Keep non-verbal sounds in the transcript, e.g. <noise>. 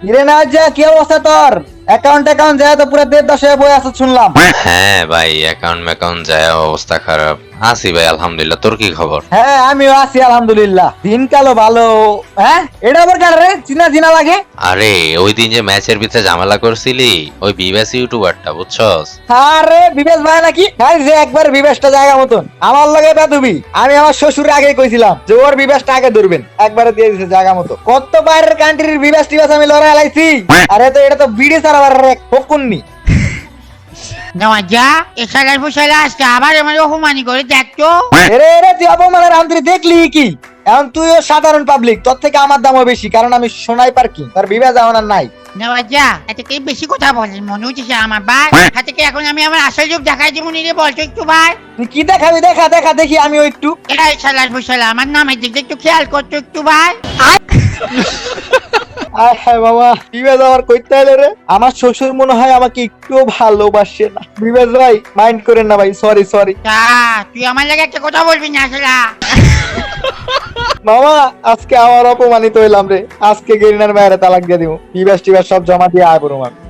কিরে না যা কি অবস্থা তোর অ্যাকাউন্ট অ্যাকাউন্ট যায় তো পুরো দেড় দশে বই আছে শুনলাম। হ্যাঁ ভাই অ্যাকাউন্ট ম্যাকাউন্ট যায় অবস্থা খারাপ। আছি ভাই আলহামদুলিল্লাহ। তোর কি খবর? হ্যাঁ আমিও আছি আলহামদুলিল্লাহ। দিনকালও ভালো। হ্যাঁ এটা আবার কার রে? চিনা চিনা লাগে? আরে ওই দিন যে ম্যাচের ভিতরে ঝামেলা করছিলি ওই বিবেস ইউটিউবারটা বুঝছস? আরে বিবেশ ভাই নাকি? হ্যাঁ যে একবার বিবেশটা জায়গা মতন। আমার লগে বেদুবি। আমি আমার শ্বশুর আগে কইছিলাম যে ওর বিবেশটা আগে ধরবেন। একবারে দিয়ে দিছে জায়গা মতো। কত বাইরের কান্ট্রির বিবেশ টিবেশ আমি লড়াই লাইছি। আরে তো এটা তো বিড়ি এসালার ফুসালা আবার আমার অপমানি করে দেখতো এরে এরে তুই অপমানের আন্তরি দেখলি কি? এখন তুইও সাধারণ পাবলিক তোর থেকে আমার দামও বেশি কারণ আমি সোনাই পার্কি তার আর নাই। নওয়াজা এতে কি বেশি কথা বলেন মনে হচ্ছে সে আমার ভাই। হাতে কি এখন আমি আমার আসল রূপ দেখাই দিব নিলে বলছো একটু ভাই? তুই কি দেখাবি? দেখা দেখা দেখি আমি ওই একটু। ফুসালা আমার নামের দিকে একটু খেয়াল করছ একটু ভাই? <laughs> আয় হ্যাঁ বাবা আমার কইতে রে? আমার শ্বশুর মনে হয় আমাকে একটু ভালোবাসে না। ভাই মাইন্ড করেন না ভাই সরি সরি তুই আমার লাগে একটা কথা বলবি না আসলা। মামা আজকে আমার অপমানিত হইলাম রে। আজকে গেরিনার মায়ের তালাক দিয়ে দিব। বিবাস টিবাস সব জমা দিয়ে আয় আমি